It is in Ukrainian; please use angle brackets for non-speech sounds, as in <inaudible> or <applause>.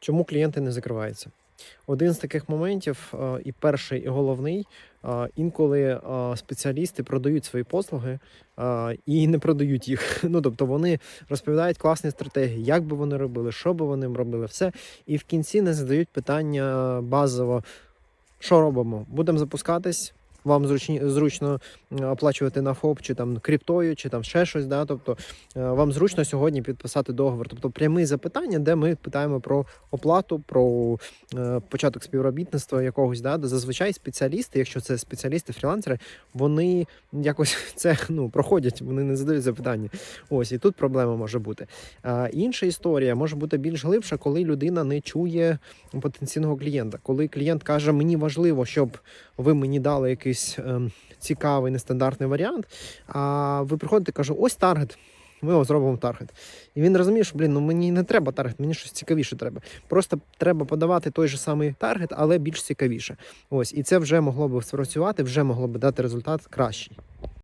Чому клієнти не закриваються? Один з таких моментів, е, і перший, і головний, е, інколи е, спеціалісти продають свої послуги і не продають їх. <laughs> Ну тобто вони розповідають класні стратегії, як би вони робили, що би вони робили, все. І в кінці не задають питання базово: що робимо? Будемо запускатись. Вам зручні, зручно оплачувати на ФОП, чи там криптою, чи там ще щось. Да? Тобто е, вам зручно сьогодні підписати договор. Тобто прямі запитання, де ми питаємо про оплату, про е, початок співробітництва якогось. Да? Зазвичай спеціалісти, якщо це спеціалісти, фрілансери, вони якось <laughs> це ну, проходять, вони не задають запитання. Ось і тут проблема може бути. А, інша історія може бути більш глибша, коли людина не чує потенційного клієнта. Коли клієнт каже, мені важливо, щоб ви мені дали якийсь ем, цікавий нестандартний варіант. А ви приходите і кажете, ось таргет. Ми його зробимо таргет. І він розуміє, що блін, ну мені не треба таргет, мені щось цікавіше треба. Просто треба подавати той же самий таргет, але більш цікавіше. Ось, і це вже могло би спрацювати, вже могло би дати результат кращий.